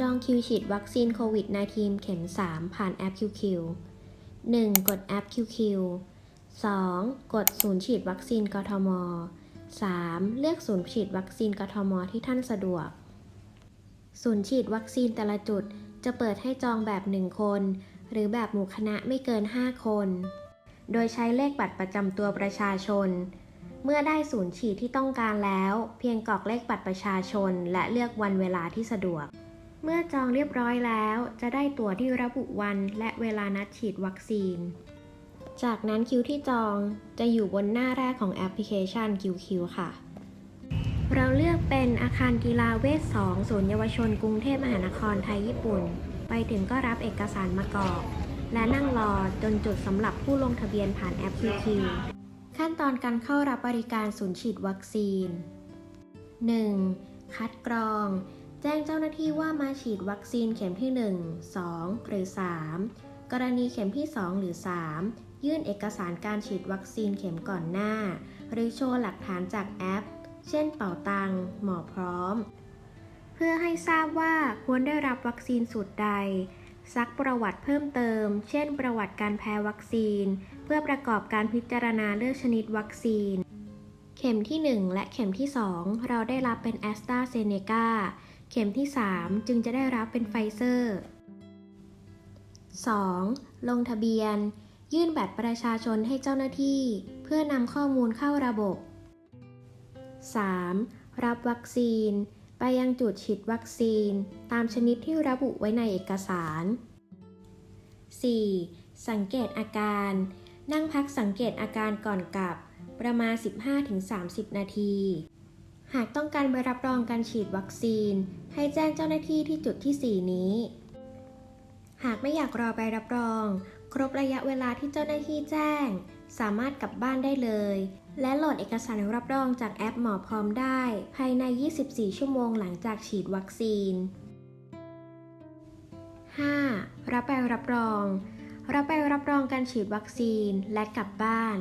จองคิวฉีดวัคซีนโควิด -19 เข็ม 3 ผ่านแอป QQ 1. กดแอป QQ 2. กดศูนย์ฉีดวัคซีนกทม 3. เลือกศูนย์ฉีดวัคซีนกทม ที่ท่านสะดวก ศูนย์ฉีดวัคซีนแต่ละจุดจะเปิดให้จองแบบ 1 คน หรือแบบหมู่คณะไม่เกิน 5 คน โดยใช้เลขบัตรประจำตัวประชาชน เมื่อได้ศูนย์ฉีดที่ต้องการแล้ว เพียงกรอกเลขบัตรประชาชน และเลือกวันเวลาที่สะดวก เมื่อจองเรียบร้อยแล้ว จะได้ตั๋วที่ระบุวันและเวลานัดฉีดวัคซีน จากนั้นคิวที่จองจะอยู่บนหน้าแรกของแอปพลิเคชัน QQ ค่ะ เราเลือกเป็นอาคารกีฬาเวท2ศูนย์เยาวชนกรุงเทพมหานครไทยญี่ปุ่น ไปถึงก็รับเอกสารมากรอก และนั่งรอจนจุดสำหรับผู้ลงทะเบียนผ่านแอป QQ ขั้นตอนการเข้ารับบริการศูนย์ฉีดวัคซีน 1. คัดกรอง จ้งเจ้าหน้าที่ว่ามาฉีดวัคซีนเข็มที่ 1 2 หรือ 3 กรณีเข็มที่ 2 หรือ 3 ยื่นเอกสารการฉีดวัคซีนเข็มก่อนหน้า หรือโชว์หลักฐานจากแอป เช่นเป่าตัง หมอพร้อม เพื่อให้ทราบว่าควรได้รับวัคซีนสูตรใด ซักประวัติเพิ่มเติม เช่น ประวัติการแพ้วัคซีน เพื่อประกอบการพิจารณาเลือกชนิดวัคซีน เข็มที่ 1 และเข็มที่ 2 เราได้รับเป็นแอสตราเซเนกา เข็มที่ 3 จึงจะได้รับเป็นไฟเซอร์ 2. ลงทะเบียน ยื่นบัตรประชาชนให้เจ้าหน้าที่ เพื่อนำข้อมูลเข้าระบบ 3. รับวัคซีน ไปยังจุดฉีดวัคซีน ตามชนิดที่ระบุไว้ในเอกสาร 4. สังเกตอาการ นั่งพักสังเกตอาการก่อนกลับ ประมาณ 15-30 นาที หากต้องการใบรับรองการฉีดวัคซีน ให้แจ้งเจ้าหน้าที่ที่จุดที่ 4 นี้ หากไม่อยากรอใบรับรอง ครบระยะเวลาที่เจ้าหน้าที่แจ้ง สามารถกลับบ้านได้เลย และโหลดเอกสารรับรองจากแอปหมอพร้อมได้ ภายใน 24 ชั่วโมงหลังจากฉีดวัคซีน 5. รับใบรับรอง รับใบรับรองการฉีดวัคซีนและกลับบ้าน